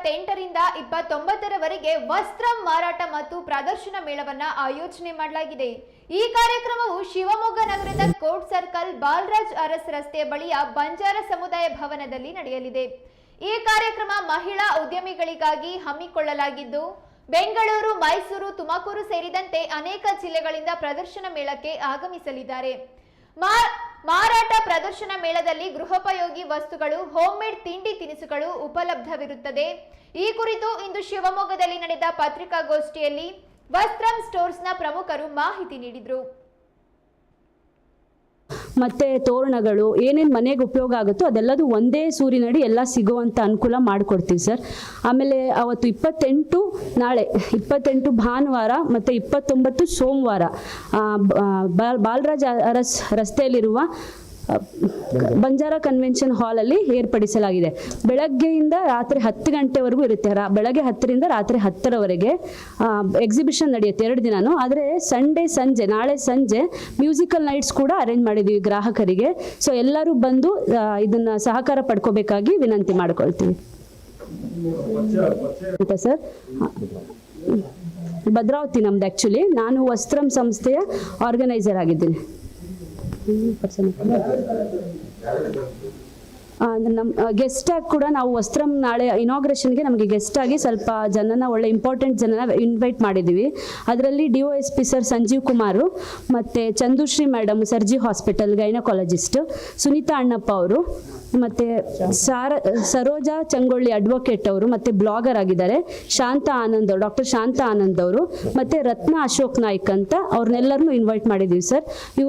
ಇಪ್ಪತ್ತೆಂಟರಿಂದ ಇಪ್ಪತ್ತೊಂಬತ್ತರವರೆಗೆ ವಸ್ತ್ರ ಮಾರಾಟ ಮತ್ತು ಪ್ರದರ್ಶನ ಮೇಳವನ್ನ ಆಯೋಜನೆ ಮಾಡಲಾಗಿದೆ. ಈ ಕಾರ್ಯಕ್ರಮವು ಶಿವಮೊಗ್ಗ ನಗರದ ಕೋರ್ಟ್ ಸರ್ಕಲ್ ಬಾಲರಾಜ್ ಅರಸ್ ರಸ್ತೆ ಬಳಿಯ ಬಂಜಾರ ಸಮುದಾಯ ಭವನದಲ್ಲಿ ನಡೆಯಲಿದೆ. ಈ ಕಾರ್ಯಕ್ರಮ ಮಹಿಳಾ ಉದ್ಯಮಿಗಳಿಗಾಗಿ ಹಮ್ಮಿಕೊಳ್ಳಲಾಗಿದ್ದು, ಬೆಂಗಳೂರು, ಮೈಸೂರು, ತುಮಕೂರು ಸೇರಿದಂತೆ ಅನೇಕ ಜಿಲ್ಲೆಗಳಿಂದ ಪ್ರದರ್ಶನ ಮೇಳಕ್ಕೆ ಆಗಮಿಸಲಿದ್ದಾರೆ. ಮಾರಾಟ ಪ್ರದರ್ಶನ ಮೇಳದಲ್ಲಿ ಗೃಹೋಪಯೋಗಿ ವಸ್ತುಗಳು ಹೋಮ್ ಮೇಡ್ ತಿಂಡಿ ತಿನಿಸುಗಳು ಉಪಲಬ್ಧವಿರುತ್ತದೆ. ಈ ಕುರಿತು ಇಂದು ಶಿವಮೊಗ್ಗದಲ್ಲಿ ನಡೆದ ಪತ್ರಿಕಾಗೋಷ್ಠಿಯಲ್ಲಿ ವಸ್ತ್ರಂ ಸ್ಟೋರ್ಸ್ನ ಪ್ರಮುಖರು ಮಾಹಿತಿ ನೀಡಿದರು. ಮತ್ತು ತೋರಣಗಳು, ಏನೇನು ಮನೆಗೆ ಉಪಯೋಗ ಆಗುತ್ತೋ ಅದೆಲ್ಲದು ಒಂದೇ ಸೂರಿನಡಿ ಎಲ್ಲ ಸಿಗುವಂಥ ಅನುಕೂಲ ಮಾಡಿಕೊಡ್ತೀವಿ ಸರ್. ಆಮೇಲೆ ಅವತ್ತು ಇಪ್ಪತ್ತೆಂಟು ನಾಳೆ, ಇಪ್ಪತ್ತೆಂಟು ಭಾನುವಾರ ಮತ್ತು ಇಪ್ಪತ್ತೊಂಬತ್ತು ಸೋಮವಾರ ಬಾಲರಾಜ್ ಅರಸ್ ರಸ್ತೆಯಲ್ಲಿರುವ ಬಂಜಾರ ಕನ್ವೆನ್ಷನ್ ಹಾಲಲ್ಲಿ ಏರ್ಪಡಿಸಲಾಗಿದೆ. ಬೆಳಗ್ಗೆಯಿಂದ ರಾತ್ರಿ ಹತ್ತು ಗಂಟೆವರೆಗೂ ಇರುತ್ತೆ. ಬೆಳಗ್ಗೆ ಹತ್ತರಿಂದ ರಾತ್ರಿ ಹತ್ತರವರೆಗೆ ಎಕ್ಸಿಬಿಷನ್ ನಡೆಯುತ್ತೆ ಎರಡು ದಿನಾನು. ಆದರೆ ಸಂಡೇ ಸಂಜೆ, ನಾಳೆ ಸಂಜೆ ಮ್ಯೂಸಿಕಲ್ ನೈಟ್ಸ್ ಕೂಡ ಅರೇಂಜ್ ಮಾಡಿದ್ದೀವಿ ಗ್ರಾಹಕರಿಗೆ. ಸೊ ಎಲ್ಲರೂ ಬಂದು ಇದನ್ನ ಸಹಕಾರ ಪಡ್ಕೋಬೇಕಾಗಿ ವಿನಂತಿ ಮಾಡ್ಕೊಳ್ತೀವಿ. ಸರ್? ಭದ್ರಾವತಿ ನಮ್ದು ಆ್ಯಕ್ಚುಲಿ ನಾನು ವಸ್ತ್ರಂ ಸಂಸ್ಥೆಯ ಆರ್ಗನೈಸರ್ ಆಗಿದ್ದೀನಿ. ಗೆಸ್ಟ್ ಆಗಿ ಕೂಡ ನಾವು ವಸ್ತ್ರಂ ನಾಳೆ ಇನಾಗ್ರೇಷನ್ಗೆ ನಮಗೆ ಗೆಸ್ಟ್ ಆಗಿ ಸ್ವಲ್ಪ ಜನನ, ಒಳ್ಳೆ ಇಂಪಾರ್ಟೆಂಟ್ ಜನನ ಇನ್ವೈಟ್ ಮಾಡಿದ್ದೀವಿ ಅದರಲ್ಲಿ D O S P sir Sanjeev Kumar, ಮತ್ತು Chandushree madam Sarji hospital gynaecologist Sunita Annappa ಅವರು, ಮತ್ತು ಸಾರ, ಸರೋಜಾ ಚಂಗೊಳ್ಳಿ ಅಡ್ವೊಕೇಟ್ ಅವರು, ಮತ್ತು ಬ್ಲಾಗರ್ ಆಗಿದ್ದಾರೆ, ಶಾಂತ ಆನಂದ್ ಅವರು ಡಾಕ್ಟರ್ ಶಾಂತ ಆನಂದ್ ಅವರು, ಮತ್ತು ರತ್ನ ಅಶೋಕ್ ನಾಯ್ಕ್ ಅಂತ ಅವ್ರನ್ನೆಲ್ಲರನ್ನೂ ಇನ್ವೈಟ್ ಮಾಡಿದ್ದೀವಿ ಸರ್